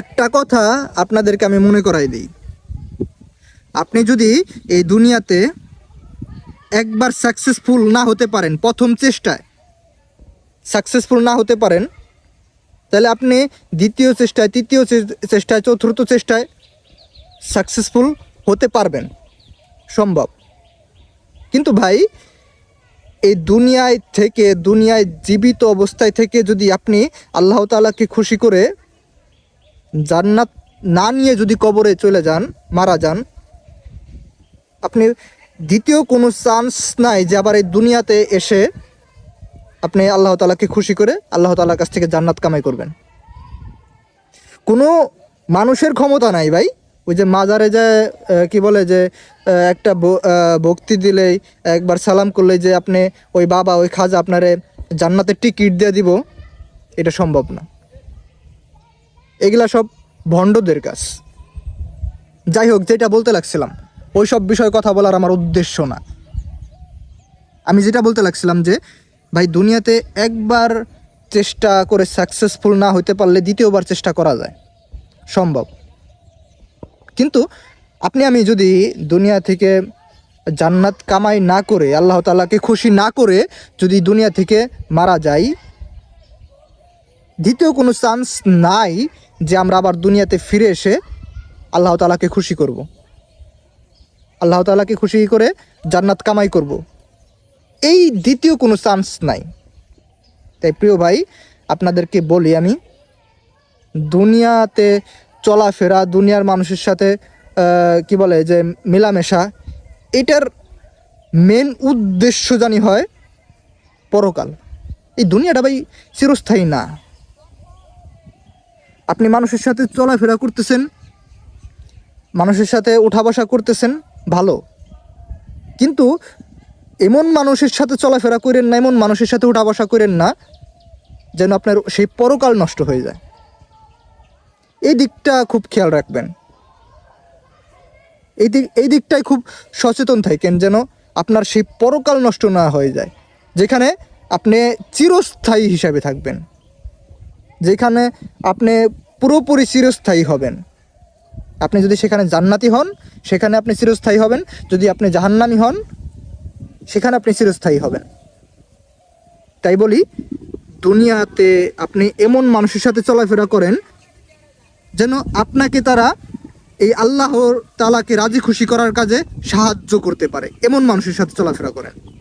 একটা কথা আপনাদেরকে আমি মনে করাই দিই। আপনি যদি এই দুনিয়াতে একবার সাকসেসফুল না হতে পারেন, প্রথম চেষ্টায় সাকসেসফুল না হতে পারেন, তাহলে আপনি দ্বিতীয় চেষ্টায়, তৃতীয় চেষ্টায়, চতুর্থ চেষ্টায় সাকসেসফুল হতে পারবেন। সম্ভব। কিন্তু ভাই, এই দুনিয়ায় থেকে, দুনিয়ায় জীবিত অবস্থায় থেকে যদি আপনি আল্লাহ তাআলাকে খুশি করে জান্নাত না নিয়ে যদি কবরে চলে যান, মারা যান, আপনি দ্বিতীয় কোনো চান্স নাই যে আবার এই দুনিয়াতে এসে আপনি আল্লাহ তালাকে খুশি করে আল্লাহ তালার কাছ থেকে জান্নাত কামাই করবেন। কোনো মানুষের ক্ষমতা নাই ভাই। ওই যে মাজারে যে কি বলে যে একটা ভক্তি দিলেই একবার সালাম করলেই যে আপনি ওই বাবা, ওই খাজা আপনারে জান্নাতের টিকিট দিয়ে দিব, এটা সম্ভব না। এগুলা সব ভণ্ডদের কাজ। যাই হোক, যেটা বলতে লাগছিলাম ওই সব বিষয়ে কথা বলার আমার উদ্দেশ্য না। আমি যেটা বলতে লাগছিলাম যে, ভাই, দুনিয়াতে একবার চেষ্টা করে সাকসেসফুল না হতে পারলে দ্বিতীয়বার চেষ্টা করা যায়। সম্ভব। কিন্তু আপনি, আমি যদি দুনিয়া থেকে জান্নাত কামাই না করে, আল্লাহ তাআলাকে খুশি না করে যদি দুনিয়া থেকে মারা যাই, দ্বিতীয় কোনো চান্স নাই যে আমরা আবার দুনিয়াতে ফিরে এসে আল্লাহ তালাকে খুশি করব। আল্লাহ তালাকে খুশি করে জান্নাত কামাই করব। এই দ্বিতীয় কোনো চান্স নাই। তাই প্রিয় ভাই, আপনাদেরকে বলি আমি, দুনিয়াতে চলাফেরা, দুনিয়ার মানুষের সাথে কি বলে যে মেলামেশা, এটার মেন উদ্দেশ্য জানি হয় পরকাল। এই দুনিয়াটা ভাই চিরস্থায়ী না। আপনি মানুষের সাথে চলাফেরা করতেছেন, মানুষের সাথে উঠা বসা করতেছেন, ভালো। কিন্তু এমন মানুষের সাথে চলাফেরা করেন না, এমন মানুষের সাথে উঠা বসা করেন না, যেন আপনার সেই পরকাল নষ্ট হয়ে যায়। এই দিকটা খুব খেয়াল রাখবেন। এই দিক, এই দিকটাই খুব সচেতন থাকেন যেন আপনার সেই পরকাল নষ্ট না হয়ে যায়, যেখানে আপনি চিরস্থায়ী হিসাবে থাকবেন। যেখানে আপনি পুরোপুরি চিরস্থায়ী হবেন। আপনি যদি সেখানে জান্নাতি হন, সেখানে আপনি চিরস্থায়ী হবেন। যদি আপনি জাহান্নামি হন, সেখানে আপনি চিরস্থায়ী হবেন। তাই বলি, দুনিয়াতে আপনি এমন মানুষের সাথে চলাফেরা করেন যেন আপনাকে তারা এই আল্লাহর তালাকে রাজি খুশি করার কাজে সাহায্য করতে পারে। এমন মানুষের সাথে চলাফেরা করেন।